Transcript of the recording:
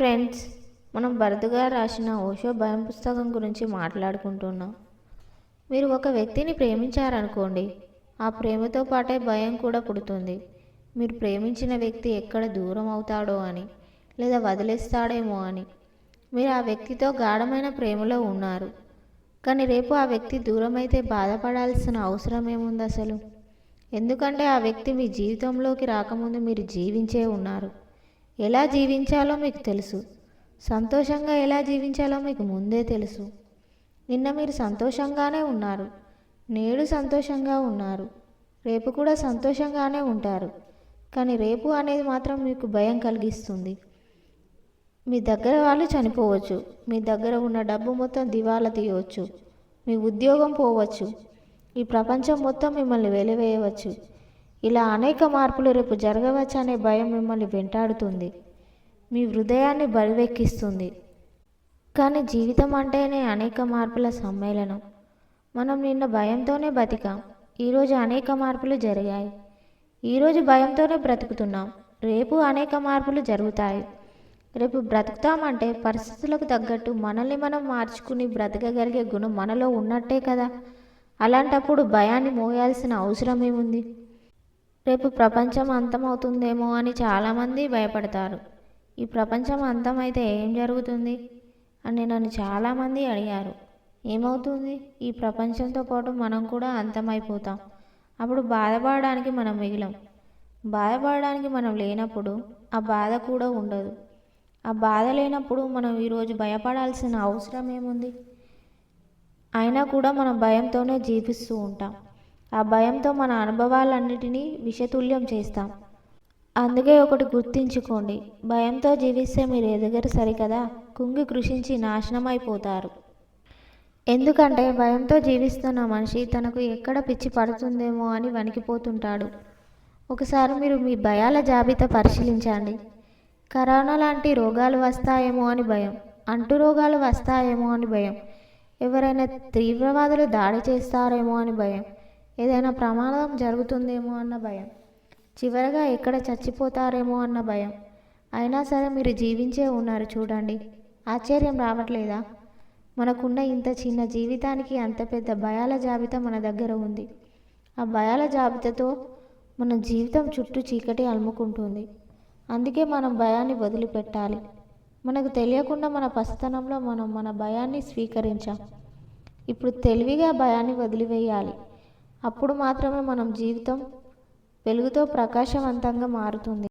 Friends మనం భరతుగా రాసిన ఓషో భయం పుస్తకం గురించి మాట్లాడుకుంటున్నాం. మీరు ఒక వ్యక్తిని ప్రేమించారనుకోండి ఆ ప్రేమతో పాటే భయం కూడా పుడుతుంది. మీరు ప్రేమించిన వ్యక్తి ఎక్కడ దూరం అవుతాడో అని లేదా వదిలేస్తాడేమో అని. మీరు ఆ వ్యక్తితో గాఢమైన ప్రేమలో ఉన్నారు. కానీ రేపు ఆ వ్యక్తి దూరమైతే బాధపడాల్సిన అవసరం ఏముంది అసలు ఎందుకంటే ఆ వ్యక్తి మీ జీవితంలోకి రాకముందు మీరు జీవించే ఉన్నారు. ఎలా జీవించాలో మీకు తెలుసు. సంతోషంగా ఎలా జీవించాలో మీకు ముందే తెలుసు. నిన్న మీరు సంతోషంగానే ఉన్నారు. నేడు సంతోషంగా ఉన్నారు. రేపు కూడా సంతోషంగానే ఉంటారు. కానీ రేపు అనేది మాత్రం మీకు భయం కలిగిస్తుంది. మీ దగ్గర వాళ్ళు చనిపోవచ్చు. మీ దగ్గర ఉన్న డబ్బు మొత్తం దివాలా తీయవచ్చు. మీ ఉద్యోగం పోవచ్చు. ఈ ప్రపంచం మొత్తం మిమ్మల్ని వెలివేయవచ్చు. ఇలా అనేక మార్పులు రేపు జరగవచ్చు అనే భయం మిమ్మల్ని వెంటాడుతుంది. మీ హృదయాన్ని బరివెక్కిస్తుంది కానీ జీవితం అంటేనే అనేక మార్పుల సమ్మేళనం. మనం నిన్న భయంతోనే బతికాం. ఈరోజు అనేక మార్పులు జరిగాయి. ఈరోజు భయంతోనే బ్రతుకుతున్నాం. రేపు అనేక మార్పులు జరుగుతాయి. రేపు బ్రతుకుతామంటే పరిస్థితులకు తగ్గట్టు మనల్ని మనం మార్చుకుని బ్రతకగలిగే గుణం మనలో ఉన్నట్టే కదా. అలాంటప్పుడు భయాన్ని మోయాల్సిన అవసరం ఏముంది? రేపు ప్రపంచం అంతమవుతుందేమో అని చాలామంది భయపడతారు. ఈ ప్రపంచం అంతమైతే ఏం జరుగుతుంది? అని నన్ను చాలామంది అడిగారు. ఏమవుతుంది? ఈ ప్రపంచంతో పాటు మనం కూడా అంతమైపోతాం. అప్పుడు బాధపడడానికి మనం మిగిలం. బాధపడడానికి మనం లేనప్పుడు ఆ బాధ కూడా ఉండదు. ఆ బాధ లేనప్పుడు మనం ఈరోజు భయపడాల్సిన అవసరం ఏముంది? అయినా కూడా మనం భయంతోనే జీవిస్తూ ఉంటాం. ఆ భయంతో మన అనుభవాలన్నిటినీ విషతుల్యం చేస్తాం. అందుకే ఒకటి గుర్తించుకోండి. భయంతో జీవిస్తే మీరు ఎదగరు సరికదా? కుంగి కృషించి నాశనమైపోతారు. ఎందుకంటే భయంతో జీవిస్తున్న మనిషి తనకు ఎక్కడ పిచ్చి పడుతుందేమో అని వణికిపోతుంటాడు. ఒకసారి మీరు మీ భయాల జాబితా పరిశీలించండి. కరోనా లాంటి రోగాలు వస్తాయేమో అని భయం. అంటు రోగాలు వస్తాయేమో అని భయం. ఎవరైనా తీవ్రవాదులు దాడి చేస్తారేమో అని భయం. ఏదైనా ప్రమాదం జరుగుతుందేమో అన్న భయం. చివరగా ఎక్కడ చచ్చిపోతారేమో అన్న భయం. అయినా సరే మీరు జీవించే ఉన్నారు చూడండి. ఆశ్చర్యం రావట్లేదా? మనకున్న ఇంత చిన్న జీవితానికి అంత పెద్ద భయాల జాబితా మన దగ్గర ఉంది. ఆ భయాల జాబితాతో మన జీవితం చుట్టూ చీకటి అలుముకుంటుంది. అందుకే మనం భయాన్ని వదిలిపెట్టాలి. మనకు తెలియకుండా మన పసితనంలో మనం మన భయాన్ని స్వీకరించాం. ఇప్పుడు తెలివిగా భయాన్ని వదిలివేయాలి. అప్పుడు మాత్రమే మనం జీవితం వెలుగుతో ప్రకాశవంతంగా మారుతుంది.